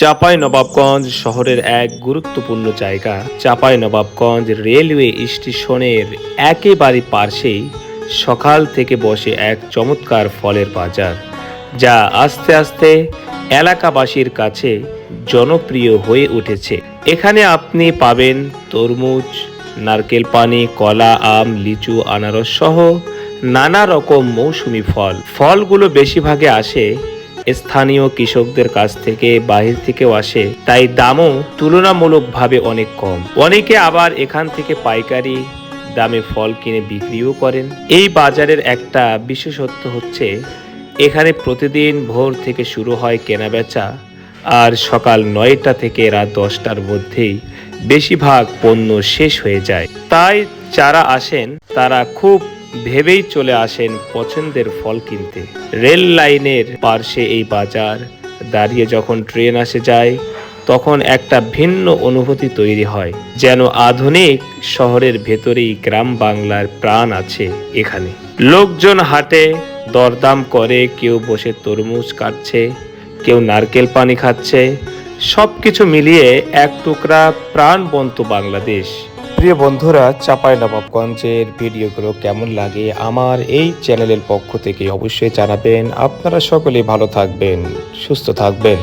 চাপাই নবাবগঞ্জ শহরের এক গুরুত্বপূর্ণ জায়গা। চাপাই নবাবগঞ্জ রেলওয়ে স্টেশনের একেবারে পাশেই সকাল থেকে বসে এক চমৎকার ফলের বাজার, যা আস্তে আস্তে এলাকাবাসীর কাছে জনপ্রিয় হয়ে উঠেছে। এখানে আপনি পাবেন তরমুজ, নারকেল পানি, কলা, আম, লিচু, আনারস সহ নানা রকম মৌসুমি ফল। ফলগুলো বেশিরভাগে আসে স্থানীয় কৃষকদের কাছ থেকে বাহির থেকেও আসে। তাই দামও তুলনামূলকভাবে অনেক কম। অনেকে আবার এখান থেকে পাইকারি দামে ফল কিনে বিক্রিও করেন। এই বাজারের একটা বিশেষত্ব হচ্ছে, এখানে প্রতিদিন ভোর থেকে শুরু হয় কেনাবেচা আর সকাল নয়টা থেকে রাত দশটার মধ্যেই বেশিরভাগ পণ্য শেষ হয়ে যায়। তাই যারা আসেন, তারা খুব ভেবেই চলে আসেন পছন্দের ফল কিনতে। রেল লাইনের পার্শ্বে এই বাজার। দাঁড়িয়ে যখন ট্রেন আসে যায়, তখন একটা ভিন্ন অনুভূতি তৈরি হয়, যেন আধুনিক শহরের ভেতরেই গ্রাম বাংলার প্রাণ আছে এখানে। লোকজন হাটে, দরদাম করে, কেউ বসে তরমুজ কাটছে, কেউ নারকেল পানি খাচ্ছে, সবকিছু মিলিয়ে এক টুকরা প্রাণবন্ত বাংলাদেশ। প্রিয় বন্ধুরা, চাপাই নবাবগঞ্জের ভিডিওগুলো কেমন লাগে আমার এই চ্যানেলের পক্ষ থেকে অবশ্যই জানাবেন। আপনারা সকলে ভালো থাকবেন, সুস্থ থাকবেন।